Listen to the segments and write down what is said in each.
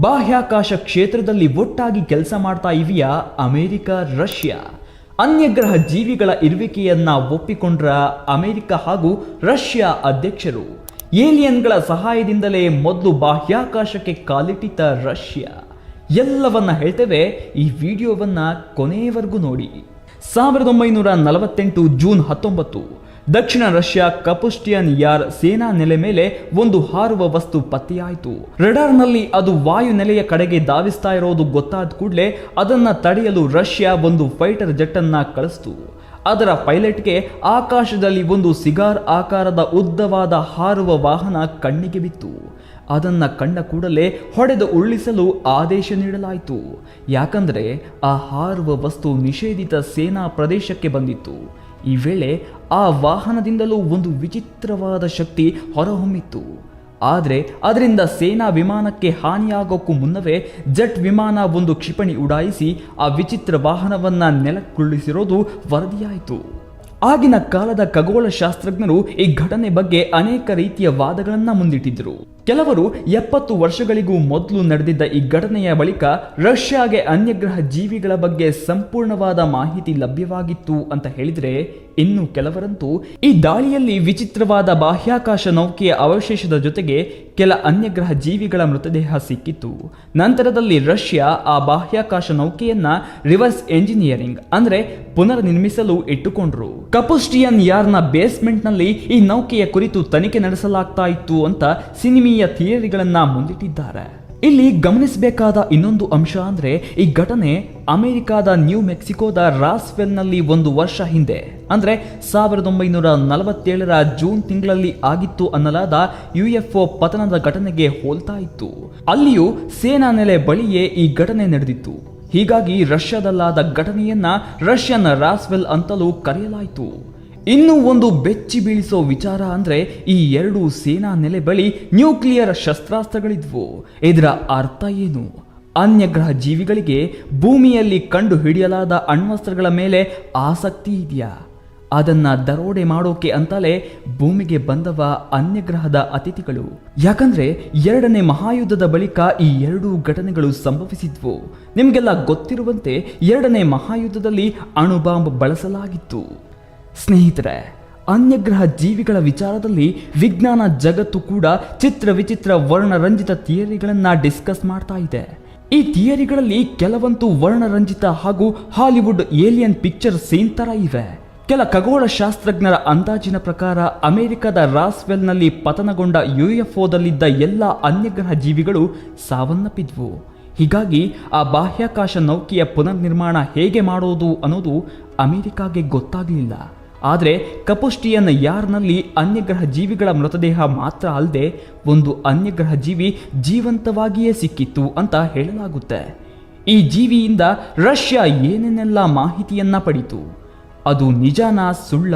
ಬಾಹ್ಯಾಕಾಶ ಕ್ಷೇತ್ರದಲ್ಲಿ ಒಟ್ಟಾಗಿ ಕೆಲಸ ಮಾಡ್ತಾ ಇವೆಯಾ ಅಮೆರಿಕ, ರಷ್ಯಾ. ಅನ್ಯಗ್ರಹ ಜೀವಿಗಳ ಇರುವಿಕೆಯನ್ನ ಒಪ್ಪಿಕೊಂಡ್ರ ಅಮೆರಿಕ ಹಾಗೂ ರಷ್ಯಾ ಅಧ್ಯಕ್ಷರು. ಏಲಿಯನ್ಗಳ ಸಹಾಯದಿಂದಲೇ ಮೊದಲು ಬಾಹ್ಯಾಕಾಶಕ್ಕೆ ಕಾಲಿಟ್ಟಿದ್ದ ರಷ್ಯಾ. ಎಲ್ಲವನ್ನ ಹೇಳ್ತೇವೆ ಈ ವಿಡಿಯೋವನ್ನ ಕೊನೆಯವರೆಗೂ ನೋಡಿ. ಸಾವಿರದ ಒಂಬೈನೂರ ನಲವತ್ತೆಂಟು ಜೂನ್ ಹತ್ತೊಂಬತ್ತು ದಕ್ಷಿಣ ರಷ್ಯಾ ಕಪುಸ್ಟಿಯನ್ ಯಾರ್ ಸೇನಾ ನೆಲೆ ಮೇಲೆ ಒಂದು ಹಾರುವ ವಸ್ತು ಪತ್ತೆಯಾಯಿತು. ರೆಡಾರ್ನಲ್ಲಿ ಅದು ವಾಯು ನೆಲೆಯ ಕಡೆಗೆ ಧಾವಿಸ್ತಾ ಇರೋದು ಗೊತ್ತಾದ ಕೂಡಲೇ ಅದನ್ನ ತಡೆಯಲು ರಷ್ಯಾ ಒಂದು ಫೈಟರ್ ಜೆಟ್ ಅನ್ನ ಕಳಿಸ್ತು. ಅದರ ಪೈಲಟ್ಗೆ ಆಕಾಶದಲ್ಲಿ ಒಂದು ಸಿಗಾರ್ ಆಕಾರದ ಉದ್ದವಾದ ಹಾರುವ ವಾಹನ ಕಣ್ಣಿಗೆ ಬಿತ್ತು. ಅದನ್ನು ಕಂಡ ಕೂಡಲೇ ಹೊಡೆದು ಉರುಳಿಸಲು ಆದೇಶ ನೀಡಲಾಯಿತು. ಯಾಕಂದ್ರೆ ಆ ಹಾರುವ ವಸ್ತು ನಿಷೇಧಿತ ಸೇನಾ ಪ್ರದೇಶಕ್ಕೆ ಬಂದಿತ್ತು. ಈ ವೇಳೆ ಆ ವಾಹನದಿಂದಲೂ ಒಂದು ವಿಚಿತ್ರವಾದ ಶಕ್ತಿ ಹೊರಹೊಮ್ಮಿತ್ತು. ಆದರೆ ಅದರಿಂದ ಸೇನಾ ವಿಮಾನಕ್ಕೆ ಹಾನಿಯಾಗೋಕ್ಕೂ ಮುನ್ನವೇ ಜೆಟ್ ವಿಮಾನ ಒಂದು ಕ್ಷಿಪಣಿ ಉಡಾಯಿಸಿ ಆ ವಿಚಿತ್ರ ವಾಹನವನ್ನು ನೆಲಕ್ಕುರುಳಿಸಿರೋದು ವರದಿಯಾಯಿತು. ಆಗಿನ ಕಾಲದ ಖಗೋಳ ಶಾಸ್ತ್ರಜ್ಞರು ಈ ಘಟನೆ ಬಗ್ಗೆ ಅನೇಕ ರೀತಿಯ ವಾದಗಳನ್ನು ಮುಂದಿಟ್ಟಿದ್ದರು ಕೆಲವರು ಎಪ್ಪತ್ತು ವರ್ಷಗಳಿಗೂ ಮೊದಲು ನಡೆದಿದ್ದ ಈ ಘಟನೆಯ ಬಳಿಕ ರಷ್ಯಾಗೆ ಅನ್ಯಗ್ರಹ ಜೀವಿಗಳ ಬಗ್ಗೆ ಸಂಪೂರ್ಣವಾದ ಮಾಹಿತಿ ಲಭ್ಯವಾಗಿತ್ತು ಅಂತ ಹೇಳಿದ್ರೆ ಇನ್ನು ಕೆಲವರಂತೂ ಈ ದಾಳಿಯಲ್ಲಿ ವಿಚಿತ್ರವಾದ ಬಾಹ್ಯಾಕಾಶ ನೌಕೆಯ ಅವಶೇಷದ ಜೊತೆಗೆ ಕೆಲ ಅನ್ಯಗ್ರಹ ಜೀವಿಗಳ ಮೃತದೇಹ ಸಿಕ್ಕಿತ್ತು. ನಂತರದಲ್ಲಿ ರಷ್ಯಾ ಆ ಬಾಹ್ಯಾಕಾಶ ನೌಕೆಯನ್ನ ರಿವರ್ಸ್ ಎಂಜಿನಿಯರಿಂಗ್ ಅಂದ್ರೆ ಪುನರ್ ನಿರ್ಮಿಸಲು ಇಟ್ಟುಕೊಂಡ್ರು. ಕಪುಸ್ಟಿಯನ್ ಯಾರ್ನ ಬೇಸ್ಮೆಂಟ್ನಲ್ಲಿ ಈ ನೌಕೆಯ ಕುರಿತು ತನಿಖೆ ನಡೆಸಲಾಗ್ತಾ ಇತ್ತು ಅಂತ ಸಿನಿಮೀಯ ಥಿಯರಿಗಳನ್ನ ಮುಂದಿಟ್ಟಿದ್ದಾರೆ. ಇಲ್ಲಿ ಗಮನಿಸಬೇಕಾದ ಇನ್ನೊಂದು ಅಂಶ ಅಂದ್ರೆ ಈ ಘಟನೆ ಅಮೆರಿಕಾದ ನ್ಯೂ ಮೆಕ್ಸಿಕೋದ ರಾಸ್ವೆಲ್ನಲ್ಲಿ ಒಂದು ವರ್ಷ ಹಿಂದೆ. ಅಂದ್ರೆ ಸಾವಿರದ ಒಂಬೈನೂರ ನಲವತ್ತೇಳರ ಜೂನ್ ತಿಂಗಳಲ್ಲಿ ಆಗಿತ್ತು ಅನ್ನಲಾದ ಯು ಎಫ್ ಒ ಪತನದ ಘಟನೆಗೆ ಹೋಲ್ತಾ ಇತ್ತು. ಅಲ್ಲಿಯೂ ಸೇನಾ ನೆಲೆ ಬಳಿಯೇ ಈ ಘಟನೆ ನಡೆದಿತ್ತು. ಹೀಗಾಗಿ ರಷ್ಯಾದಲ್ಲಾದ ಘಟನೆಯನ್ನ ರಷ್ಯನ್ ರಾಸ್ವೆಲ್ ಅಂತಲೂ ಕರೆಯಲಾಯಿತು. ಇನ್ನು ಒಂದು ಬೆಚ್ಚಿ ಬೀಳಿಸೋ ವಿಚಾರ ಅಂದ್ರೆ ಈ ಎರಡು ಸೇನಾ ನೆಲೆ ಬಳಿ ನ್ಯೂಕ್ಲಿಯರ್ ಶಸ್ತ್ರಾಸ್ತ್ರಗಳಿದ್ವು. ಇದರ ಅರ್ಥ ಏನು? ಅನ್ಯಗ್ರಹ ಜೀವಿಗಳಿಗೆ ಭೂಮಿಯಲ್ಲಿ ಕಂಡು ಹಿಡಿಯಲಾದ ಅಣ್ವಸ್ತ್ರಗಳ ಮೇಲೆ ಆಸಕ್ತಿ ಇದೆಯಾ? ಅದನ್ನ ದರೋಡೆ ಮಾಡೋಕೆ ಅಂತಲೇ ಭೂಮಿಗೆ ಬಂದವ ಅನ್ಯಗ್ರಹದ ಅತಿಥಿಗಳು. ಯಾಕಂದ್ರೆ ಎರಡನೇ ಮಹಾಯುದ್ಧದ ಬಳಿಕ ಈ ಎರಡೂ ಘಟನೆಗಳು ಸಂಭವಿಸಿದ್ವು. ನಿಮಗೆಲ್ಲ ಗೊತ್ತಿರುವಂತೆ ಎರಡನೇ ಮಹಾಯುದ್ಧದಲ್ಲಿ ಅಣುಬಾಂಬ್ ಬಳಸಲಾಗಿತ್ತು. ಸ್ನೇಹಿತರೆ, ಅನ್ಯಗ್ರಹ ಜೀವಿಗಳ ವಿಚಾರದಲ್ಲಿ ವಿಜ್ಞಾನ ಜಗತ್ತು ಕೂಡ ಚಿತ್ರ ವಿಚಿತ್ರ ವರ್ಣರಂಜಿತ ಥಿಯರಿಗಳನ್ನ ಡಿಸ್ಕಸ್ ಮಾಡ್ತಾ ಇದೆ. ಈ ಥಿಯರಿಗಳಲ್ಲಿ ಕೆಲವಂತೂ ವರ್ಣರಂಜಿತ ಹಾಗೂ ಹಾಲಿವುಡ್ ಏಲಿಯನ್ ಪಿಕ್ಚರ್ ಸೀನ್ ತರ ಇವೆ. ಕೆಲ ಖಗೋಳ ಶಾಸ್ತ್ರಜ್ಞರ ಅಂದಾಜಿನ ಪ್ರಕಾರ ಅಮೆರಿಕದ ರಾಸ್ವೆಲ್ನಲ್ಲಿ ಪತನಗೊಂಡ ಯುಎಫ್ಒದಲ್ಲಿದ್ದ ಎಲ್ಲ ಅನ್ಯಗ್ರಹ ಜೀವಿಗಳು ಸಾವನ್ನಪ್ಪಿದ್ವು. ಹೀಗಾಗಿ ಆ ಬಾಹ್ಯಾಕಾಶ ನೌಕೆಯ ಪುನರ್ನಿರ್ಮಾಣ ಹೇಗೆ ಮಾಡೋದು ಅನ್ನೋದು ಅಮೆರಿಕಾಗೆ ಗೊತ್ತಾಗಲಿಲ್ಲ. ಆದರೆ ಕಪುಷ್ಟಿಯನ್ ಯಾರ್ನಲ್ಲಿ ಅನ್ಯಗ್ರಹ ಜೀವಿಗಳ ಮೃತದೇಹ ಮಾತ್ರ ಅಲ್ಲದೆ ಒಂದು ಅನ್ಯಗ್ರಹ ಜೀವಿ ಜೀವಂತವಾಗಿಯೇ ಸಿಕ್ಕಿತ್ತು ಅಂತ ಹೇಳಲಾಗುತ್ತೆ. ಈ ಜೀವಿಯಿಂದ ರಷ್ಯಾ ಏನೇನೆಲ್ಲ ಮಾಹಿತಿಯನ್ನ ಪಡಿತು? ಅದು ನಿಜಾನ, ಸುಳ್ಳ?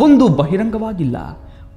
ಒಂದು ಬಹಿರಂಗವಾಗಿಲ್ಲ.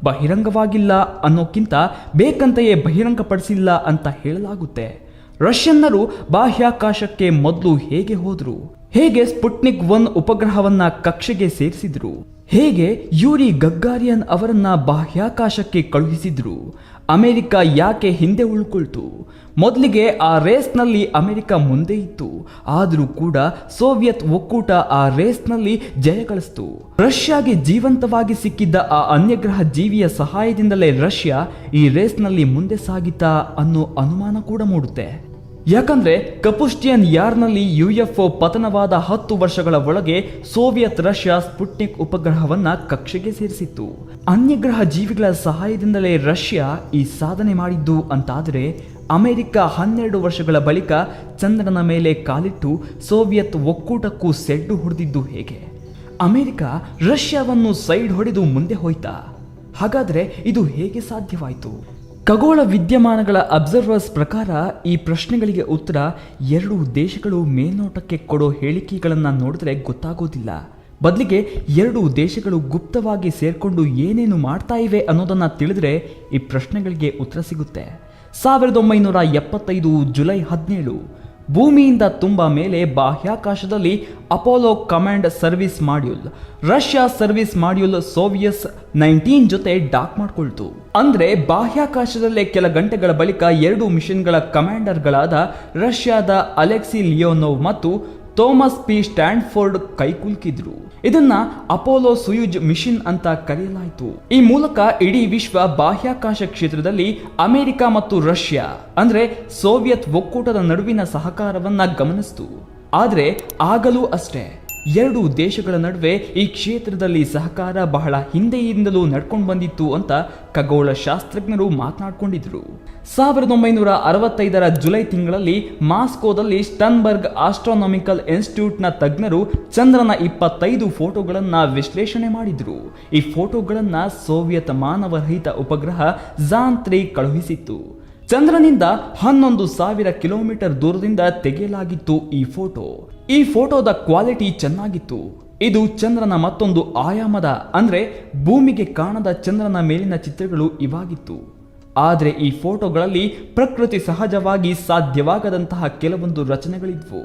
ಬಹಿರಂಗವಾಗಿಲ್ಲ ಅನ್ನೋಕ್ಕಿಂತ ಬೇಕಂತೆಯೇ ಬಹಿರಂಗಪಡಿಸಿಲ್ಲ ಅಂತ ಹೇಳಲಾಗುತ್ತೆ. ರಷ್ಯನ್ನರು ಬಾಹ್ಯಾಕಾಶಕ್ಕೆ ಮೊದಲು ಹೇಗೆ ಹೋದ್ರು? ಹೇಗೆ ಸ್ಪುಟ್ನಿಕ್ ಒನ್ ಉಪಗ್ರಹವನ್ನ ಕಕ್ಷೆಗೆ ಸೇರಿಸಿದ್ರು? ಹೇಗೆ ಯೂರಿ ಗಗ್ಗಾರಿಯನ್ ಅವರನ್ನ ಬಾಹ್ಯಾಕಾಶಕ್ಕೆ ಕಳುಹಿಸಿದ್ರು? ಅಮೆರಿಕ ಯಾಕೆ ಹಿಂದೆ ಉಳ್ಕೊಳ್ತು? ಮೊದಲಿಗೆ ಆ ರೇಸ್ನಲ್ಲಿ ಅಮೆರಿಕ ಮುಂದೆ ಇತ್ತು. ಆದರೂ ಕೂಡ ಸೋವಿಯತ್ ಒಕ್ಕೂಟ ಆ ರೇಸ್ನಲ್ಲಿ ಜಯ ಗಳಿಸ್ತು. ರಷ್ಯಾಗೆ ಜೀವಂತವಾಗಿ ಸಿಕ್ಕಿದ್ದ ಆ ಅನ್ಯಗ್ರಹ ಜೀವಿಯ ಸಹಾಯದಿಂದಲೇ ರಷ್ಯಾ ಈ ರೇಸ್ನಲ್ಲಿ ಮುಂದೆ ಸಾಗಿತಾ ಅನ್ನೋ ಅನುಮಾನ ಕೂಡ ಮೂಡುತ್ತೆ. ಯಾಕಂದ್ರೆ ಕಪುಸ್ಟಿಯನ್ ಯಾರ್ನಲ್ಲಿ ಯುಎಫ್ಒ ಪತನವಾದ ಹತ್ತು ವರ್ಷಗಳ ಒಳಗೆ ಸೋವಿಯತ್ ರಷ್ಯಾ ಸ್ಪುಟ್ನಿಕ್ ಉಪಗ್ರಹವನ್ನ ಕಕ್ಷೆಗೆ ಸೇರಿಸಿತ್ತು. ಅನ್ಯಗ್ರಹ ಜೀವಿಗಳ ಸಹಾಯದಿಂದಲೇ ರಷ್ಯಾ ಈ ಸಾಧನೆ ಮಾಡಿದ್ದು ಅಂತಾದರೆ ಅಮೆರಿಕ ಹನ್ನೆರಡು ವರ್ಷಗಳ ಬಳಿಕ ಚಂದ್ರನ ಮೇಲೆ ಕಾಲಿಟ್ಟು ಸೋವಿಯತ್ ಒಕ್ಕೂಟಕ್ಕೂ ಸೆಡ್ಡು ಹೊಡೆದಿದ್ದು ಹೇಗೆ? ಅಮೆರಿಕ ರಷ್ಯಾವನ್ನು ಸೈಡ್ ಹೊಡೆದು ಮುಂದೆ ಹೋಯ್ತಾ? ಹಾಗಾದ್ರೆ ಇದು ಹೇಗೆ ಸಾಧ್ಯವಾಯಿತು? ಖಗೋಳ ವಿದ್ಯಮಾನಗಳ ಅಬ್ಸರ್ವರ್ಸ್ ಪ್ರಕಾರ ಈ ಪ್ರಶ್ನೆಗಳಿಗೆ ಉತ್ತರ ಎರಡು ದೇಶಗಳು ಮೇಲ್ನೋಟಕ್ಕೆ ಕೊಡೋ ಹೇಳಿಕೆಗಳನ್ನು ನೋಡಿದ್ರೆ ಗೊತ್ತಾಗೋದಿಲ್ಲ. ಬದಲಿಗೆ ಎರಡು ದೇಶಗಳು ಗುಪ್ತವಾಗಿ ಸೇರಿಕೊಂಡು ಏನೇನು ಮಾಡ್ತಾ ಇವೆ ಅನ್ನೋದನ್ನು ತಿಳಿದ್ರೆ ಈ ಪ್ರಶ್ನೆಗಳಿಗೆ ಉತ್ತರ ಸಿಗುತ್ತೆ. ಸಾವಿರದ ಒಂಬೈನೂರ ಎಪ್ಪತ್ತೈದು ಜುಲೈ ಹದಿನೇಳು ಭೂಮಿಯಿಂದ ತುಂಬ ಮೇಲೆ ಬಾಹ್ಯಾಕಾಶದಲ್ಲಿ Apollo command service module. Russia service module Soyuz nineteen ಜೊತೆ ಡಾಕ್ ಮಾಡಿಕೊಳ್ತು. ಅಂದ್ರೆ ಬಾಹ್ಯಾಕಾಶದಲ್ಲೇ ಕೆಲ ಗಂಟೆಗಳ ಬಳಿಕ ಎರಡು ಮಿಷನ್ಗಳ ಕಮಾಂಡರ್ಗಳಾದ ರಷ್ಯಾದ ಅಲೆಕ್ಸಿ ಲಿಯೋನೋವ್ ಮತ್ತು ಥೋಮಸ್ ಪಿ. ಸ್ಟ್ಯಾಂಡ್ಫೋರ್ಡ್ ಕೈಕುಲ್ಕಿದ್ರು. ಇದನ್ನ ಅಪೋಲೋ ಸುಯುಜ್ ಮಿಷನ್ ಅಂತ ಕರೆಯಲಾಯಿತು. ಈ ಮೂಲಕ ಇಡೀ ವಿಶ್ವ ಬಾಹ್ಯಾಕಾಶ ಕ್ಷೇತ್ರದಲ್ಲಿ ಅಮೆರಿಕ ಮತ್ತು ರಷ್ಯಾ, ಅಂದ್ರೆ ಸೋವಿಯತ್ ಒಕ್ಕೂಟದ ನಡುವಿನ ಸಹಕಾರವನ್ನ ಗಮನಿಸಿತು. ಆದ್ರೆ ಆಗಲೂ ಅಷ್ಟೇ. ಎರಡು ದೇಶಗಳ ನಡುವೆ ಈ ಕ್ಷೇತ್ರದಲ್ಲಿ ಸಹಕಾರ ಬಹಳ ಹಿಂದೆಯಿಂದಲೂ ನಡ್ಕೊಂಡು ಬಂದಿತ್ತು ಅಂತ ಖಗೋಳ ಶಾಸ್ತ್ರಜ್ಞರು ಮಾತನಾಡಿಕೊಂಡಿದ್ರು. ಸಾವಿರದ ಒಂಬೈನೂರ ಅರವತ್ತೈದರ ಜುಲೈ ತಿಂಗಳಲ್ಲಿ ಮಾಸ್ಕೋದಲ್ಲಿ ಸ್ಟನ್ಬರ್ಗ್ ಆಸ್ಟ್ರಾನಾಮಿಕಲ್ ಇನ್ಸ್ಟಿಟ್ಯೂಟ್ನ ತಜ್ಞರು ಚಂದ್ರನ ಇಪ್ಪತ್ತೈದು ಫೋಟೋಗಳನ್ನು ವಿಶ್ಲೇಷಣೆ ಮಾಡಿದ್ರು. ಈ ಫೋಟೋಗಳನ್ನು ಸೋವಿಯತ್ ಮಾನವರಹಿತ ಉಪಗ್ರಹ ಜಾನ್ ಕಳುಹಿಸಿತ್ತು. ಚಂದ್ರನಿಂದ ಹನ್ನೊಂದು ಸಾವಿರ ಕಿಲೋಮೀಟರ್ ದೂರದಿಂದ ತೆಗೆಯಲಾಗಿತ್ತು ಈ ಫೋಟೋ. ಈ ಫೋಟೋದ ಕ್ವಾಲಿಟಿ ಚೆನ್ನಾಗಿತ್ತು. ಇದು ಚಂದ್ರನ ಮತ್ತೊಂದು ಆಯಾಮದ, ಅಂದ್ರೆ ಭೂಮಿಗೆ ಕಾಣದ ಚಂದ್ರನ ಮೇಲಿನ ಚಿತ್ರಗಳು ಇವಾಗಿತ್ತು. ಆದರೆ ಈ ಫೋಟೋಗಳಲ್ಲಿ ಪ್ರಕೃತಿ ಸಹಜವಾಗಿ ಸಾಧ್ಯವಾಗದಂತಹ ಕೆಲವೊಂದು ರಚನೆಗಳಿದ್ವು.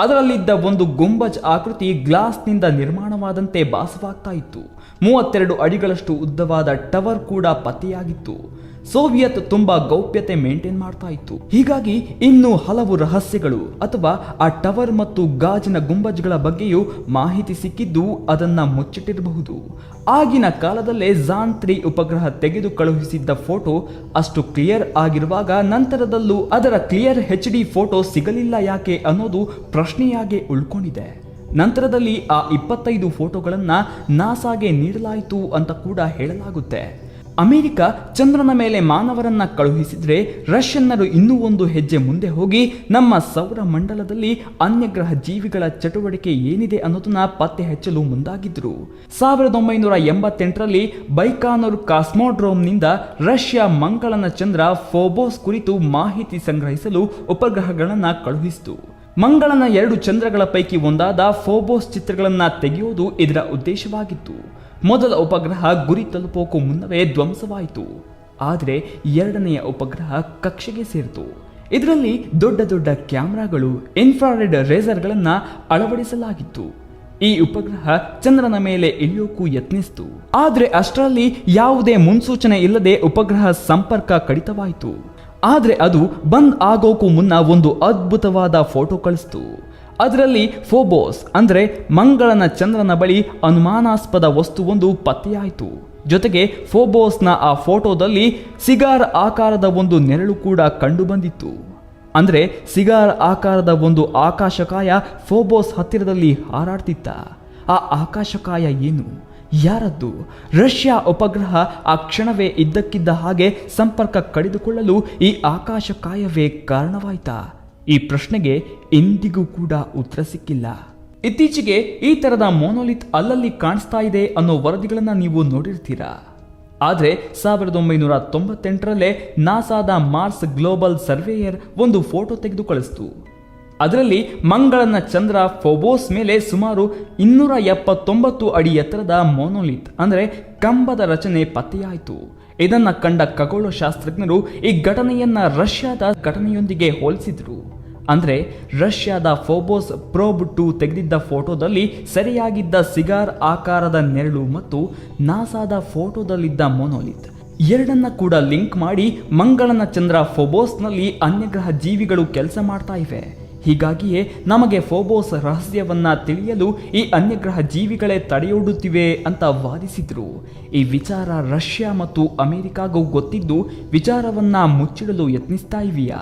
ಅದರಲ್ಲಿದ್ದ ಒಂದು ಗುಂಬಜ್ ಆಕೃತಿ ಗ್ಲಾಸ್ನಿಂದ ನಿರ್ಮಾಣವಾದಂತೆ ಭಾಸವಾಗ್ತಾ ಇತ್ತು. ಮೂವತ್ತೆರಡು ಅಡಿಗಳಷ್ಟು ಉದ್ದವಾದ ಟವರ್ ಕೂಡ ಪತ್ತೆಯಾಗಿತ್ತು. ಸೋವಿಯತ್ ತುಂಬಾ ಗೌಪ್ಯತೆ ಮೇಂಟೈನ್ ಮಾಡ್ತಾ ಇತ್ತು. ಹೀಗಾಗಿ ಇನ್ನೂ ಹಲವು ರಹಸ್ಯಗಳು ಅಥವಾ ಆ ಟವರ್ ಮತ್ತು ಗಾಜಿನ ಗುಂಬಜ್ಗಳ ಬಗ್ಗೆಯೂ ಮಾಹಿತಿ ಸಿಕ್ಕಿದ್ದು ಅದನ್ನ ಮುಚ್ಚಿಟ್ಟಿರಬಹುದು. ಆಗಿನ ಕಾಲದಲ್ಲೇ ಜಾನ್ ತ್ರೀ ಉಪಗ್ರಹ ತೆಗೆದು ಕಳುಹಿಸಿದ್ದ ಫೋಟೋ ಅಷ್ಟು ಕ್ಲಿಯರ್ ಆಗಿರುವಾಗ ನಂತರದಲ್ಲೂ ಅದರ ಕ್ಲಿಯರ್ ಹೆಚ್ ಡಿ ಫೋಟೋ ಸಿಗಲಿಲ್ಲ ಯಾಕೆ ಅನ್ನೋದು ಪ್ರಶ್ನೆಯಾಗೆ ಉಳ್ಕೊಂಡಿದೆ. ನಂತರದಲ್ಲಿ ಆ ಇಪ್ಪತ್ತೈದು ಫೋಟೋಗಳನ್ನ ನಾಸಾಗೆ ನೀಡಲಾಯಿತು ಅಂತ ಕೂಡ ಹೇಳಲಾಗುತ್ತೆ. ಅಮೆರಿಕ ಚಂದ್ರನ ಮೇಲೆ ಮಾನವರನ್ನ ಕಳುಹಿಸಿದರೆ ರಷ್ಯನ್ನರು ಇನ್ನೂ ಒಂದು ಹೆಜ್ಜೆ ಮುಂದೆ ಹೋಗಿ ನಮ್ಮ ಸೌರ ಮಂಡಲದಲ್ಲಿ ಅನ್ಯಗ್ರಹ ಜೀವಿಗಳ ಚಟುವಟಿಕೆ ಏನಿದೆ ಅನ್ನೋದನ್ನ ಪತ್ತೆ ಹಚ್ಚಲು ಮುಂದಾಗಿದ್ರು. ಸಾವಿರದ ಒಂಬೈನೂರ ಎಂಬತ್ತೆಂಟರಲ್ಲಿ ಬೈಕಾನೂರ್ ಕಾಸ್ಮೋಡ್ರೋಮ್ನಿಂದ ರಷ್ಯಾ ಮಂಗಳನ ಚಂದ್ರ ಫೋಬೋಸ್ ಕುರಿತು ಮಾಹಿತಿ ಸಂಗ್ರಹಿಸಲು ಉಪಗ್ರಹಗಳನ್ನ ಕಳುಹಿಸಿತು. ಮಂಗಳನ ಎರಡು ಚಂದ್ರಗಳ ಪೈಕಿ ಒಂದಾದ ಫೋಬೋಸ್ ಚಿತ್ರಗಳನ್ನು ತೆಗೆಯುವುದು ಇದರ ಉದ್ದೇಶವಾಗಿತ್ತು. ಮೊದಲ ಉಪಗ್ರಹ ಗುರಿ ತಲುಪೋಕ್ಕೂ ಮುನ್ನವೇ ಧ್ವಂಸವಾಯಿತು. ಆದರೆ ಎರಡನೆಯ ಉಪಗ್ರಹ ಕಕ್ಷೆಗೆ ಸೇರಿತು. ಇದರಲ್ಲಿ ದೊಡ್ಡ ದೊಡ್ಡ ಕ್ಯಾಮ್ರಾಗಳು ಇನ್ಫ್ರಾರೆಡ್ ರೇಸರ್ಗಳನ್ನು ಅಳವಡಿಸಲಾಗಿತ್ತು. ಈ ಉಪಗ್ರಹ ಚಂದ್ರನ ಮೇಲೆ ಇಳಿಯೋಕ್ಕೂ ಯತ್ನಿಸಿತು. ಆದರೆ ಅಷ್ಟರಲ್ಲಿ ಯಾವುದೇ ಮುನ್ಸೂಚನೆ ಇಲ್ಲದೆ ಉಪಗ್ರಹ ಸಂಪರ್ಕ ಕಡಿತವಾಯಿತು. ಆದರೆ ಅದು ಬಂದ್ ಆಗೋಕ್ಕೂ ಮುನ್ನ ಒಂದು ಅದ್ಭುತವಾದ ಫೋಟೋ ಕಳಿಸ್ತು. ಅದರಲ್ಲಿ ಫೋಬೋಸ್, ಅಂದರೆ ಮಂಗಳನ ಚಂದ್ರನ ಬಳಿ ಅನುಮಾನಾಸ್ಪದ ವಸ್ತುವೊಂದು ಪತ್ತೆಯಾಯಿತು. ಜೊತೆಗೆ ಫೋಬೋಸ್ನ ಆ ಫೋಟೋದಲ್ಲಿ ಸಿಗಾರ್ ಆಕಾರದ ಒಂದು ನೆರಳು ಕೂಡ ಕಂಡುಬಂದಿತ್ತು. ಅಂದರೆ ಸಿಗಾರ್ ಆಕಾರದ ಒಂದು ಆಕಾಶಕಾಯ ಫೋಬೋಸ್ ಹತ್ತಿರದಲ್ಲಿ ಹಾರಾಡ್ತಿತ್ತ. ಆ ಆಕಾಶಕಾಯ ಏನು? ಯಾರದ್ದು? ರಷ್ಯಾ ಉಪಗ್ರಹ ಆ ಕ್ಷಣವೇ ಇದ್ದಕ್ಕಿದ್ದ ಹಾಗೆ ಸಂಪರ್ಕ ಕಡಿದುಕೊಳ್ಳಲು ಈ ಆಕಾಶಕಾಯವೇ ಕಾರಣವಾಯ್ತಾ? ಈ ಪ್ರಶ್ನೆಗೆ ಇಂದಿಗೂ ಕೂಡ ಉತ್ತರ ಸಿಕ್ಕಿಲ್ಲ ಇತ್ತೀಚೆಗೆ ಈ ತರದ ಮೋನೋಲಿತ್ ಅಲ್ಲಲ್ಲಿ ಕಾಣಿಸ್ತಾ ಇದೆ ಅನ್ನೋ ವರದಿಗಳನ್ನ ನೀವು ನೋಡಿರ್ತೀರಾ? ಆದರೆ ಸಾವಿರದ ಒಂಬೈನೂರ ತೊಂಬತ್ತೆಂಟರಲ್ಲೇ ನಾಸಾದ ಮಾರ್ಸ್ ಗ್ಲೋಬಲ್ ಸರ್ವೇಯರ್ ಒಂದು ಫೋಟೋ ತೆಗೆದು ಕಳಿಸ್ತು ಅದರಲ್ಲಿ ಮಂಗಳನ ಚಂದ್ರ ಫೋಬೋಸ್ ಮೇಲೆ ಸುಮಾರು ಇನ್ನೂರ ಎಪ್ಪತ್ತೊಂಬತ್ತು ಅಡಿ ಎತ್ತರದ ಮೋನೋಲಿತ್ ಅಂದರೆ ಕಂಬದ ರಚನೆ ಪತ್ತೆಯಾಯಿತು. ಇದನ್ನ ಕಂಡ ಖಗೋಳ ಶಾಸ್ತ್ರಜ್ಞರು ಈ ಘಟನೆಯನ್ನ ರಷ್ಯಾದ ಘಟನೆಯೊಂದಿಗೆ ಹೋಲಿಸಿದ್ರು. ಅಂದ್ರೆ ರಷ್ಯಾದ ಫೋಬೋಸ್ ಪ್ರೋಬ್ ಟು ತೆಗೆದಿದ್ದ ಫೋಟೋದಲ್ಲಿ ಸರಿಯಾಗಿದ್ದ ಸಿಗಾರ್ ಆಕಾರದ ನೆರಳು ಮತ್ತು ನಾಸಾದ ಫೋಟೋದಲ್ಲಿದ್ದ ಮೊನೋಲಿತ್. ಎರಡನ್ನ ಕೂಡ ಲಿಂಕ್ ಮಾಡಿ ಮಂಗಳನ ಚಂದ್ರ ಫೋಬೋಸ್ನಲ್ಲಿ ಅನ್ಯಗ್ರಹ ಜೀವಿಗಳು ಕೆಲಸ ಮಾಡ್ತಾ ಇವೆ. ಹೀಗಾಗಿಯೇ ನಮಗೆ ಫೋಬೋಸ್ ರಹಸ್ಯವನ್ನ ತಿಳಿಯಲು ಈ ಅನ್ಯಗ್ರಹ ಜೀವಿಗಳೇ ತಡೆಯೊಡ್ಡುತ್ತಿವೆ ಅಂತ ವಾದಿಸಿದ್ರು. ಈ ವಿಚಾರ ರಷ್ಯಾ ಮತ್ತು ಅಮೆರಿಕಾಗೂ ಗೊತ್ತಿದ್ದು ವಿಚಾರವನ್ನ ಮುಚ್ಚಿಡಲು ಯತ್ನಿಸ್ತಾ ಇವೆಯಾ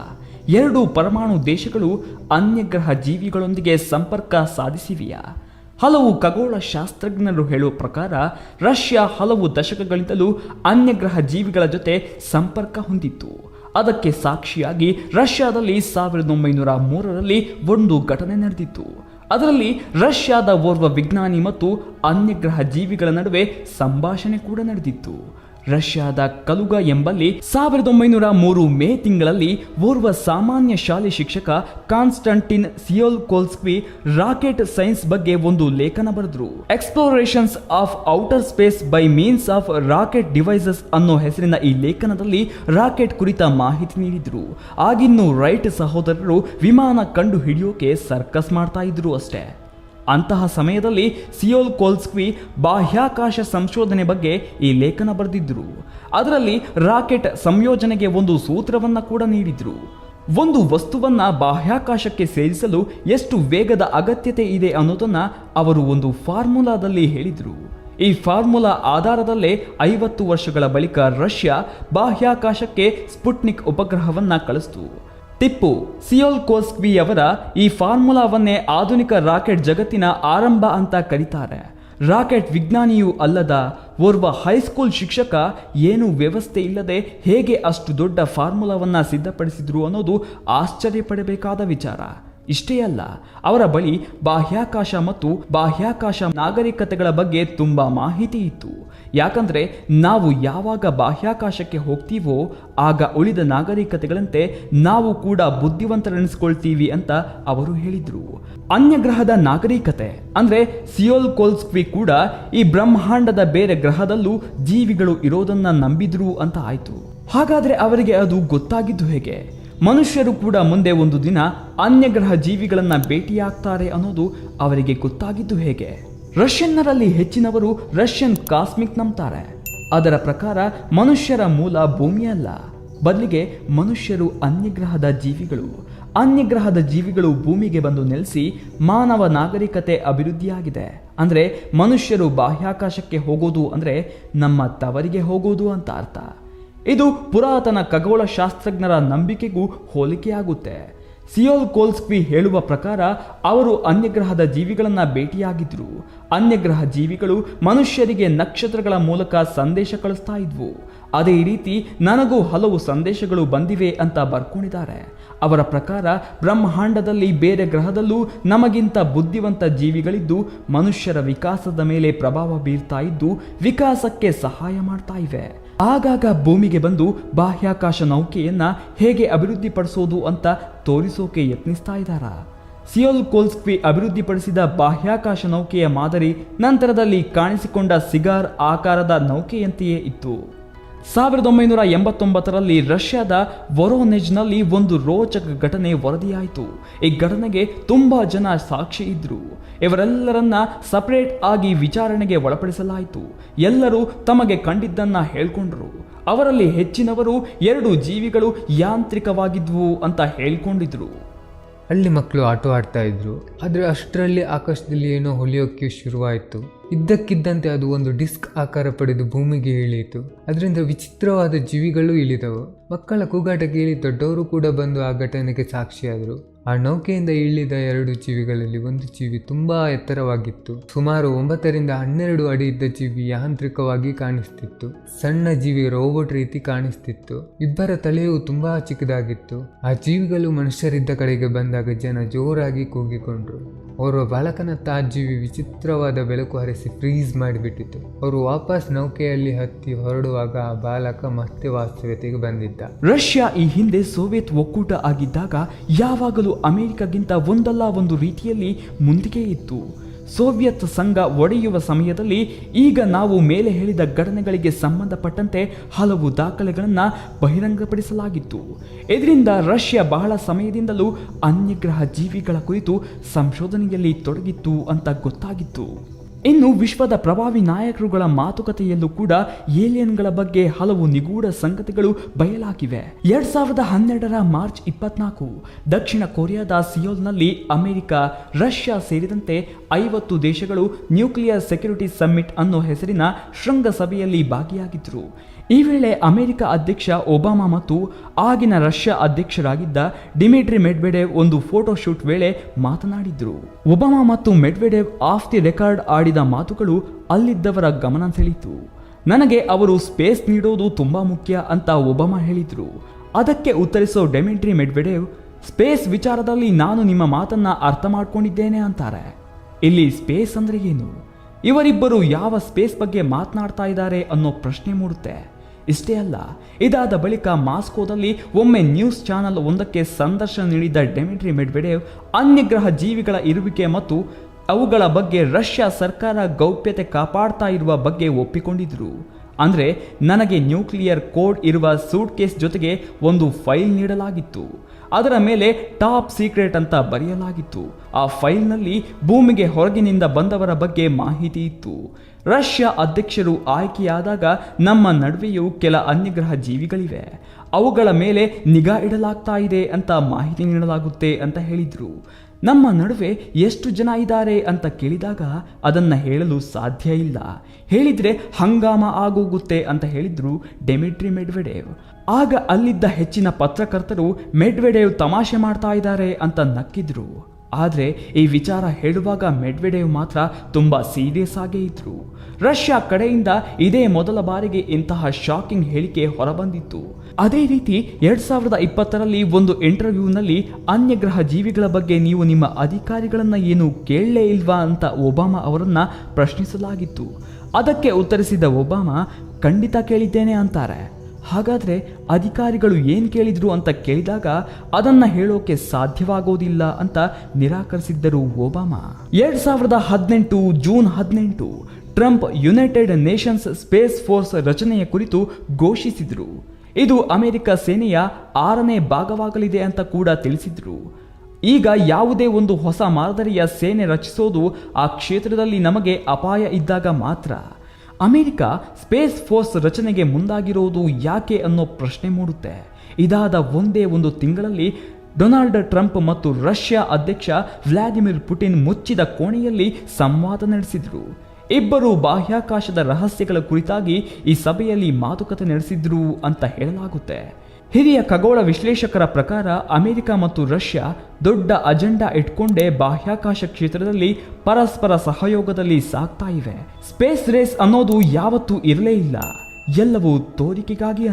ಎರಡು ಪರಮಾಣು ದೇಶಗಳು ಅನ್ಯಗ್ರಹ ಜೀವಿಗಳೊಂದಿಗೆ ಸಂಪರ್ಕ ಸಾಧಿಸಿವೆಯಾ? ಹಲವು ಖಗೋಳ ಶಾಸ್ತ್ರಜ್ಞರು ಹೇಳುವ ಪ್ರಕಾರ, ರಷ್ಯಾ ಹಲವು ದಶಕಗಳಿಂದಲೂ ಅನ್ಯಗ್ರಹ ಜೀವಿಗಳ ಜೊತೆ ಸಂಪರ್ಕ ಹೊಂದಿತ್ತು. ಅದಕ್ಕೆ ಸಾಕ್ಷಿಯಾಗಿ ರಷ್ಯಾದಲ್ಲಿ ಸಾವಿರದ ಒಂಬೈನೂರ ಮೂರರಲ್ಲಿ ಒಂದು ಘಟನೆ ನಡೆದಿತ್ತು. ಅದರಲ್ಲಿ ರಷ್ಯಾದ ಓರ್ವ ವಿಜ್ಞಾನಿ ಮತ್ತು ಅನ್ಯಗ್ರಹ ಜೀವಿಗಳ ನಡುವೆ ಸಂಭಾಷಣೆ ಕೂಡ ನಡೆದಿತ್ತು. ರಷ್ಯಾದ ಕಲುಗ ಎಂಬಲ್ಲಿ ಸಾವಿರದ ಒಂಬೈನೂರ ಮೂರು ಮೇ ತಿಂಗಳಲ್ಲಿ ಓರ್ವ ಸಾಮಾನ್ಯ ಶಾಲೆ ಶಿಕ್ಷಕ Konstantin Tsiolkovsky rocket science ಬಗ್ಗೆ ಒಂದು ಲೇಖನ ಬರೆದ್ರು. Explorations of outer space by means of rocket devices ಅನ್ನೋ ಹೆಸರಿನ ಈ ಲೇಖನದಲ್ಲಿ ರಾಕೆಟ್ ಕುರಿತ ಮಾಹಿತಿ ನೀಡಿದ್ರು. ಆಗಿನ್ನು ರೈಟ್ ಸಹೋದರರು ವಿಮಾನ ಕಂಡು ಹಿಡಿಯೋಕೆ ಸರ್ಕಸ್ ಮಾಡ್ತಾ ಇದ್ರು ಅಷ್ಟೇ. ಅಂತಹ ಸಮಯದಲ್ಲಿ ಸಿಯೋಲ್ ಕೋಲ್ಸ್ಕ್ವಿ ಬಾಹ್ಯಾಕಾಶ ಸಂಶೋಧನೆ ಬಗ್ಗೆ ಈ ಲೇಖನ ಬರೆದಿದ್ದರು ಅದರಲ್ಲಿ ರಾಕೆಟ್ ಸಂಯೋಜನೆಗೆ ಒಂದು ಸೂತ್ರವನ್ನು ಕೂಡ ನೀಡಿದ್ರು. ಒಂದು ವಸ್ತುವನ್ನ ಬಾಹ್ಯಾಕಾಶಕ್ಕೆ ಸೇರಿಸಲು ಎಷ್ಟು ವೇಗದ ಅಗತ್ಯತೆ ಇದೆ ಅನ್ನೋದನ್ನ ಅವರು ಒಂದು ಫಾರ್ಮುಲಾದಲ್ಲಿ ಹೇಳಿದರು. ಈ ಫಾರ್ಮುಲಾ ಆಧಾರದಲ್ಲೇ ಐವತ್ತು ವರ್ಷಗಳ ಬಳಿಕ ರಷ್ಯಾ ಬಾಹ್ಯಾಕಾಶಕ್ಕೆ ಸ್ಪುಟ್ನಿಕ್ ಉಪಗ್ರಹವನ್ನ ಕಳಿಸ್ತು. ಟಿಪ್ಪು ಸಿಯೋಲ್ ಕೋಸ್ಕ್ವಿ ಅವರ ಈ ಫಾರ್ಮುಲಾವನ್ನೇ ಆಧುನಿಕ ರಾಕೆಟ್ ಜಗತ್ತಿನ ಆರಂಭ ಅಂತ ಕರೀತಾರೆ. ರಾಕೆಟ್ ವಿಜ್ಞಾನಿಯೂ ಅಲ್ಲದ ಓರ್ವ ಹೈಸ್ಕೂಲ್ ಶಿಕ್ಷಕ ಏನು ವ್ಯವಸ್ಥೆ ಇಲ್ಲದೆ ಹೇಗೆ ಅಷ್ಟು ದೊಡ್ಡ ಫಾರ್ಮುಲಾವನ್ನು ಸಿದ್ಧಪಡಿಸಿದ್ರು ಅನ್ನೋದು ಆಶ್ಚರ್ಯಪಡಬೇಕಾದ ವಿಚಾರ. ಇಷ್ಟೇ ಅಲ್ಲ, ಅವರ ಬಳಿ ಬಾಹ್ಯಾಕಾಶ ಮತ್ತು ಬಾಹ್ಯಾಕಾಶ ನಾಗರಿಕತೆಗಳ ಬಗ್ಗೆ ತುಂಬ ಮಾಹಿತಿ ಇತ್ತು. ಯಾಕಂದ್ರೆ ನಾವು ಯಾವಾಗ ಬಾಹ್ಯಾಕಾಶಕ್ಕೆ ಹೋಗ್ತೀವೋ, ಆಗ ಉಳಿದ ನಾಗರಿಕತೆಗಳಂತೆ ನಾವು ಕೂಡ ಬುದ್ಧಿವಂತರೆನಿಸ್ಕೊಳ್ತೀವಿ ಅಂತ ಅವರು ಹೇಳಿದ್ರು. ಅನ್ಯಗ್ರಹದ ನಾಗರಿಕತೆ, ಅಂದ್ರೆ ಸಿಯೋಲ್ ಕೋಲ್ಸ್ಕ್ವಿ ಕೂಡ ಈ ಬ್ರಹ್ಮಾಂಡದ ಬೇರೆ ಗ್ರಹದಲ್ಲೂ ಜೀವಿಗಳು ಇರೋದನ್ನ ನಂಬಿದ್ರು ಅಂತ ಆಯಿತು. ಹಾಗಾದ್ರೆ ಅವರಿಗೆ ಅದು ಗೊತ್ತಾಗಿದ್ದು ಹೇಗೆ? ಮನುಷ್ಯರು ಕೂಡ ಮುಂದೆ ಒಂದು ದಿನ ಅನ್ಯಗ್ರಹ ಜೀವಿಗಳನ್ನ ಭೇಟಿಯಾಗ್ತಾರೆ ಅನ್ನೋದು ಅವರಿಗೆ ಗೊತ್ತಾಗಿದ್ದು ಹೇಗೆ? ರಷ್ಯನ್ನರಲ್ಲಿ ಹೆಚ್ಚಿನವರು ರಷ್ಯನ್ ಕಾಸ್ಮಿಕ್ ನಂಬ್ತಾರೆ. ಅದರ ಪ್ರಕಾರ ಮನುಷ್ಯರ ಮೂಲ ಭೂಮಿಯಲ್ಲ ಬದಲಿಗೆ ಮನುಷ್ಯರು ಅನ್ಯಗ್ರಹದ ಜೀವಿಗಳು. ಅನ್ಯಗ್ರಹದ ಜೀವಿಗಳು ಭೂಮಿಗೆ ಬಂದು ನೆಲೆಸಿ ಮಾನವ ನಾಗರಿಕತೆ ಅಭಿವೃದ್ಧಿಯಾಗಿದೆ. ಅಂದರೆ ಮನುಷ್ಯರು ಬಾಹ್ಯಾಕಾಶಕ್ಕೆ ಹೋಗೋದು ಅಂದರೆ ನಮ್ಮ ತವರಿಗೆ ಹೋಗೋದು ಅಂತ ಅರ್ಥ. ಇದು ಪುರಾತನ ಖಗೋಳ ಶಾಸ್ತ್ರಜ್ಞರ ನಂಬಿಕೆಗೂ ಹೋಲಿಕೆಯಾಗುತ್ತೆ. ಸಿಯೋಲ್ ಕೋಲ್ಸ್ಕ್ವಿ ಹೇಳುವ ಪ್ರಕಾರ, ಅವರು ಅನ್ಯಗ್ರಹದ ಜೀವಿಗಳನ್ನು ಭೇಟಿಯಾಗಿದ್ರು. ಅನ್ಯಗ್ರಹ ಜೀವಿಗಳು ಮನುಷ್ಯರಿಗೆ ನಕ್ಷತ್ರಗಳ ಮೂಲಕ ಸಂದೇಶ ಕಳಿಸ್ತಾ ಇದ್ವು. ಅದೇ ರೀತಿ, ನನಗೂ ಹಲವು ಸಂದೇಶಗಳು ಬಂದಿವೆ ಅಂತ ಬರ್ಕೊಂಡಿದ್ದಾರೆ. ಅವರ ಪ್ರಕಾರ, ಬ್ರಹ್ಮಾಂಡದಲ್ಲಿ ಬೇರೆ ಗ್ರಹದಲ್ಲೂ ನಮಗಿಂತ ಬುದ್ಧಿವಂತ ಜೀವಿಗಳಿದ್ದು, ಮನುಷ್ಯರ ವಿಕಾಸದ ಮೇಲೆ ಪ್ರಭಾವ ಬೀರ್ತಾ ಇದ್ದು, ವಿಕಾಸಕ್ಕೆ ಸಹಾಯ ಮಾಡ್ತಾ ಇವೆ. ಆಗಾಗ ಭೂಮಿಗೆ ಬಂದು ಬಾಹ್ಯಾಕಾಶ ನೌಕೆಯನ್ನ ಹೇಗೆ ಅಭಿವೃದ್ಧಿಪಡಿಸೋದು ಅಂತ ತೋರಿಸೋಕೆ ಯತ್ನಿಸ್ತಾ ಇದ್ದಾರಾ? ಸಿಯೋಲ್ ಕೋಲ್ಸ್ಕ್ವಿ ಅಭಿವೃದ್ಧಿಪಡಿಸಿದ ಬಾಹ್ಯಾಕಾಶ ನೌಕೆಯ ಮಾದರಿ ನಂತರದಲ್ಲಿ ಕಾಣಿಸಿಕೊಂಡ ಸಿಗಾರ್ ಆಕಾರದ ನೌಕೆಯಂತೆಯೇ ಇತ್ತು. ಸಾವಿರದ ಒಂಬೈನೂರ ಎಂಬತ್ತೊಂಬತ್ತರಲ್ಲಿ ರಷ್ಯಾದ ವರೋನೆಜ್ನಲ್ಲಿ ಒಂದು ರೋಚಕ ಘಟನೆ ವರದಿಯಾಯಿತು. ಈ ಘಟನೆಗೆ ತುಂಬ ಜನ ಸಾಕ್ಷಿ ಇದ್ದರು ಇವರೆಲ್ಲರನ್ನ ಸಪರೇಟ್ ಆಗಿ ವಿಚಾರಣೆಗೆ ಒಳಪಡಿಸಲಾಯಿತು. ಎಲ್ಲರೂ ತಮಗೆ ಕಂಡಿದ್ದನ್ನ ಹೇಳ್ಕೊಂಡ್ರು. ಅವರಲ್ಲಿ ಹೆಚ್ಚಿನವರು ಎರಡು ಜೀವಿಗಳು ಯಾಂತ್ರಿಕವಾಗಿದ್ವು ಅಂತ ಹೇಳ್ಕೊಂಡಿದ್ರು. ಅಲ್ಲಿ ಮಕ್ಕಳು ಆಟ ಆಡ್ತಾ ಇದ್ರು. ಆದರೆ ಅಷ್ಟರಲ್ಲಿ ಆಕಾಶದಲ್ಲಿ ಏನೋ ಹೊಲಿಯೋಕ್ಕೆ ಶುರುವಾಯಿತು. ಇದ್ದಕ್ಕಿದ್ದಂತೆ ಅದು ಒಂದು ಡಿಸ್ಕ್ ಆಕಾರ ಪಡೆದು ಭೂಮಿಗೆ ಇಳಿಯಿತು. ಅದರಿಂದ ವಿಚಿತ್ರವಾದ ಜೀವಿಗಳು ಇಳಿದವು. ಮಕ್ಕಳ ಕೂಗಾಟ ಕೇಳಿ ದೊಡ್ಡವರು ಕೂಡ ಬಂದು ಆ ಘಟನೆಗೆ ಸಾಕ್ಷಿಯಾದರು. ಆ ನೌಕೆಯಿಂದ ಇಳಿದ ಎರಡು ಜೀವಿಗಳಲ್ಲಿ ಒಂದು ಜೀವಿ ತುಂಬಾ ಎತ್ತರವಾಗಿತ್ತು. ಸುಮಾರು ಒಂಬತ್ತರಿಂದ ಹನ್ನೆರಡು ಅಡಿ ಇದ್ದ ಜೀವಿ ಯಾಂತ್ರಿಕವಾಗಿ ಕಾಣಿಸ್ತಿತ್ತು. ಸಣ್ಣ ಜೀವಿ ರೋಬೋಟ್ ರೀತಿ ಕಾಣಿಸ್ತಿತ್ತು. ಇಬ್ಬರ ತಲೆಯು ತುಂಬಾ ಚಿಕ್ಕದಾಗಿತ್ತು. ಆ ಜೀವಿಗಳು ಮನುಷ್ಯರಿದ್ದ ಕಡೆಗೆ ಬಂದಾಗ ಜನ ಜೋರಾಗಿ ಕೂಗಿಕೊಂಡ್ರು. ಓರ್ವ ಬಾಲಕನ ತಾಜೀವಿ ವಿಚಿತ್ರವಾದ ಬೆಳಕು ಹರಿಸಿ ಫ್ರೀಸ್ ಮಾಡಿಬಿಟ್ಟಿತು. ಅವರು ವಾಪಸ್ ನೌಕೆಯಲ್ಲಿ ಹತ್ತಿ ಹೊರಡುವಾಗ ಆ ಬಾಲಕ ಮತ್ತೆ ವಾಸ್ತವ್ಯತೆಗೆ ಬಂದಿದ್ದ. ರಷ್ಯಾ ಈ ಹಿಂದೆ ಸೋವಿಯತ್ ಒಕ್ಕೂಟ ಆಗಿದ್ದಾಗ ಯಾವಾಗಲೂ ಅಮೆರಿಕಗಿಂತ ಒಂದಲ್ಲ ಒಂದು ರೀತಿಯಲ್ಲಿ ಮುಂದಿಗೆ ಇತ್ತು. ಸೋವಿಯತ್ ಸಂಘ ಒಡೆಯುವ ಸಮಯದಲ್ಲಿ ಈಗ ನಾವು ಮೇಲೆ ಹೇಳಿದ ಘಟನೆಗಳಿಗೆ ಸಂಬಂಧಪಟ್ಟಂತೆ ಹಲವು ದಾಖಲೆಗಳನ್ನು ಬಹಿರಂಗಪಡಿಸಲಾಗಿತ್ತು. ಇದರಿಂದ ರಷ್ಯಾ ಬಹಳ ಸಮಯದಿಂದಲೂ ಅನ್ಯಗ್ರಹ ಜೀವಿಗಳ ಕುರಿತು ಸಂಶೋಧನೆಯಲ್ಲಿ ತೊಡಗಿತ್ತು ಅಂತ ಗೊತ್ತಾಗಿತ್ತು. ಇನ್ನು ವಿಶ್ವದ ಪ್ರಭಾವಿ ನಾಯಕರುಗಳ ಮಾತುಕತೆಯಲ್ಲೂ ಕೂಡ ಏಲಿಯನ್ಗಳ ಬಗ್ಗೆ ಹಲವು ನಿಗೂಢ ಸಂಗತಿಗಳು ಬಯಲಾಗಿವೆ. ಎರಡ್ ಸಾವಿರದ ಹನ್ನೆರಡರ ಮಾರ್ಚ್ ಇಪ್ಪತ್ನಾಲ್ಕು ದಕ್ಷಿಣ ಕೊರಿಯಾದ ಸಿಯೋಲ್ನಲ್ಲಿ ಅಮೆರಿಕ, ರಷ್ಯಾ ಸೇರಿದಂತೆ ಐವತ್ತು ದೇಶಗಳು ನ್ಯೂಕ್ಲಿಯರ್ ಸೆಕ್ಯೂರಿಟಿ ಸಮ್ಮಿಟ್ ಅನ್ನೋ ಹೆಸರಿನ ಶೃಂಗಸಭೆಯಲ್ಲಿ ಭಾಗಿಯಾಗಿದ್ದರು ಈ ವೇಳೆ ಅಮೆರಿಕ ಅಧ್ಯಕ್ಷ ಒಬಾಮಾ ಮತ್ತು ಆಗಿನ ರಷ್ಯಾ ಅಧ್ಯಕ್ಷರಾಗಿದ್ದ ಡಿಮಿಟ್ರಿ ಮೆಡ್ವೆಡೇವ್ ಒಂದು ಫೋಟೋ ಶೂಟ್ ವೇಳೆ ಮಾತನಾಡಿದ್ರು. ಒಬಾಮಾ ಮತ್ತು ಮೆಡ್ವೆಡೇವ್ ಆಫ್ ದಿ ರೆಕಾರ್ಡ್ ಆಡಿದ ಮಾತುಗಳು ಅಲ್ಲಿದ್ದವರ ಗಮನ ಸೆಳೀತು ನನಗೆ ಅವರು ಸ್ಪೇಸ್ ನೀಡೋದು ತುಂಬಾ ಮುಖ್ಯ ಅಂತ ಒಬಾಮಾ ಹೇಳಿದ್ರು. ಅದಕ್ಕೆ ಉತ್ತರಿಸೋ ಡೆಮಿಟ್ರಿ ಮೆಡ್ವೆಡೇವ್, ಸ್ಪೇಸ್ ವಿಚಾರದಲ್ಲಿ ನಾನು ನಿಮ್ಮ ಮಾತನ್ನ ಅರ್ಥ ಮಾಡ್ಕೊಂಡಿದ್ದೇನೆ ಅಂತಾರೆ. ಇಲ್ಲಿ ಸ್ಪೇಸ್ ಅಂದ್ರೆ ಏನು? ಇವರಿಬ್ಬರು ಯಾವ ಸ್ಪೇಸ್ ಬಗ್ಗೆ ಮಾತನಾಡ್ತಾ ಇದ್ದಾರೆ ಅನ್ನೋ ಪ್ರಶ್ನೆ ಮೂಡುತ್ತೆ. ಇಷ್ಟೇ ಅಲ್ಲ, ಇದಾದ ಬಳಿಕ ಮಾಸ್ಕೋದಲ್ಲಿ ಒಮ್ಮೆ ನ್ಯೂಸ್ ಚಾನೆಲ್ ಒಂದಕ್ಕೆ ಸಂದರ್ಶನ ನೀಡಿದ ಡೆಮಿಟ್ರಿ ಮೆಡ್ವೆಡೇವ್ ಅನ್ಯಗ್ರಹ ಜೀವಿಗಳ ಇರುವಿಕೆ ಮತ್ತು ಅವುಗಳ ಬಗ್ಗೆ ರಷ್ಯಾ ಸರ್ಕಾರ ಗೌಪ್ಯತೆ ಕಾಪಾಡ್ತಾ ಇರುವ ಬಗ್ಗೆ ಒಪ್ಪಿಕೊಂಡಿದ್ರು. ಅಂದರೆ ನನಗೆ ನ್ಯೂಕ್ಲಿಯರ್ ಕೋಡ್ ಇರುವ ಸೂಟ್ ಕೇಸ್ ಜೊತೆಗೆ ಒಂದು ಫೈಲ್ ನೀಡಲಾಗಿತ್ತು. ಅದರ ಮೇಲೆ ಟಾಪ್ ಸೀಕ್ರೆಟ್ ಅಂತ ಬರೆಯಲಾಗಿತ್ತು. ಆ ಫೈಲ್ನಲ್ಲಿ ಭೂಮಿಗೆ ಹೊರಗಿನಿಂದ ಬಂದವರ ಬಗ್ಗೆ ಮಾಹಿತಿ ಇತ್ತು. ರಷ್ಯಾ ಅಧ್ಯಕ್ಷರು ಆಯ್ಕೆಯಾದಾಗ ನಮ್ಮ ನಡುವೆಯೂ ಕೆಲ ಅನ್ಯಗ್ರಹ ಜೀವಿಗಳಿವೆ. ಅವುಗಳ ಮೇಲೆ ನಿಗಾ ಇಡಲಾಗ್ತಾ ಇದೆ ಅಂತ ಮಾಹಿತಿ ನೀಡಲಾಗುತ್ತೆ ಅಂತ ಹೇಳಿದ್ರು. ನಮ್ಮ ನಡುವೆ ಎಷ್ಟು ಜನ ಇದ್ದಾರೆ ಅಂತ ಕೇಳಿದಾಗ ಅದನ್ನ ಹೇಳಲು ಸಾಧ್ಯ ಇಲ್ಲ. ಹೇಳಿದ್ರೆ ಹಂಗಾಮ ಆಗೋಗುತ್ತೆ ಅಂತ ಹೇಳಿದ್ರು ಡೆಮಿಟ್ರಿ ಮೆಡ್ವೆಡೇವ್. ಆಗ ಅಲ್ಲಿದ್ದ ಹೆಚ್ಚಿನ ಪತ್ರಕರ್ತರು ಮೆಡ್ವೆಡೇವ್ ತಮಾಷೆ ಮಾಡ್ತಾ ಇದ್ದಾರೆ ಅಂತ ನಕ್ಕಿದ್ರು. ಆದರೆ ಈ ವಿಚಾರ ಹೇಳುವಾಗ ಮೆಡ್ವೆಡೇವ್ ಮಾತ್ರ ತುಂಬಾ ಸೀರಿಯಸ್ ಆಗೇ ಇದ್ರು. ರಷ್ಯಾ ಕಡೆಯಿಂದ ಇದೇ ಮೊದಲ ಬಾರಿಗೆ ಇಂತಹ ಶಾಕಿಂಗ್ ಹೇಳಿಕೆ ಹೊರಬಂದಿತ್ತು. ಅದೇ ರೀತಿ ಎರಡ್ ಸಾವಿರದ ಇಪ್ಪತ್ತರಲ್ಲಿ ಒಂದು ಇಂಟರ್ವ್ಯೂನಲ್ಲಿ ಅನ್ಯಗ್ರಹ ಜೀವಿಗಳ ಬಗ್ಗೆ ನೀವು ನಿಮ್ಮ ಅಧಿಕಾರಿಗಳನ್ನ ಏನು ಕೇಳಲೇ ಇಲ್ವಾ ಅಂತ ಒಬಾಮಾ ಅವರನ್ನ ಪ್ರಶ್ನಿಸಲಾಗಿತ್ತು. ಅದಕ್ಕೆ ಉತ್ತರಿಸಿದ ಒಬಾಮಾ, ಖಂಡಿತ ಕೇಳಿದ್ದೇನೆ ಅಂತಾರೆ. ಹಾಗಾದ್ರೆ ಅಧಿಕಾರಿಗಳು ಏನು ಕೇಳಿದ್ರು ಅಂತ ಕೇಳಿದಾಗ ಅದನ್ನ ಹೇಳೋಕೆ ಸಾಧ್ಯವಾಗೋದಿಲ್ಲ ಅಂತ ನಿರಾಕರಿಸಿದ್ದರು ಒಬಾಮಾ. ಎರಡು ಸಾವಿರದ ಹದಿನೆಂಟು ಜೂನ್ ಹದಿನೆಂಟು Trump United Nations space force ರಚನೆಯ ಕುರಿತು ಘೋಷಿಸಿದರು. ಇದು ಅಮೆರಿಕ ಸೇನೆಯ ಆರನೇ ಭಾಗವಾಗಲಿದೆ ಅಂತ ಕೂಡ ತಿಳಿಸಿದರು. ಈಗ ಯಾವುದೇ ಒಂದು ಹೊಸ ಮಾದರಿಯ ಸೇನೆ ರಚಿಸೋದು ಆ ಕ್ಷೇತ್ರದಲ್ಲಿ ನಮಗೆ ಅಪಾಯ ಇದ್ದಾಗ ಮಾತ್ರ. ಅಮೆರಿಕ ಸ್ಪೇಸ್ ಫೋರ್ಸ್ ರಚನೆಗೆ ಮುಂದಾಗಿರೋದು ಯಾಕೆ ಅನ್ನೋ ಪ್ರಶ್ನೆ ಮೂಡುತ್ತೆ. ಇದಾದ ಒಂದೇ ಒಂದು ತಿಂಗಳಲ್ಲಿ ಡೊನಾಲ್ಡ್ ಟ್ರಂಪ್ ಮತ್ತು ರಷ್ಯಾ ಅಧ್ಯಕ್ಷ ವ್ಲಾಡಿಮಿರ್ ಪುಟಿನ್ ಮುಚ್ಚಿದ ಕೋಣೆಯಲ್ಲಿ ಸಂವಾದ ನಡೆಸಿದ್ರು. ಇಬ್ಬರು ಬಾಹ್ಯಾಕಾಶದ ರಹಸ್ಯಗಳ ಕುರಿತಾಗಿ ಈ ಸಭೆಯಲ್ಲಿ ಮಾತುಕತೆ ನಡೆಸಿದ್ರು ಅಂತ ಹೇಳಲಾಗುತ್ತೆ. ಹಿರಿಯ ಖಗೋಳ ವಿಶ್ಲೇಷಕರ ಪ್ರಕಾರ ಅಮೆರಿಕ ಮತ್ತು ರಷ್ಯಾ ದೊಡ್ಡ ಅಜೆಂಡಾ ಇಟ್ಕೊಂಡೇ ಬಾಹ್ಯಾಕಾಶ ಕ್ಷೇತ್ರದಲ್ಲಿ ಪರಸ್ಪರ ಸಹಯೋಗದಲ್ಲಿ ಸಾಗ್ತಾ ಇವೆ. ಸ್ಪೇಸ್ ರೇಸ್ ಅನ್ನೋದು ಯಾವತ್ತೂ ಇರಲೇ ಇಲ್ಲ. ಎಲ್ಲವೂ ತೋರಿಕೆಗಾಗಿ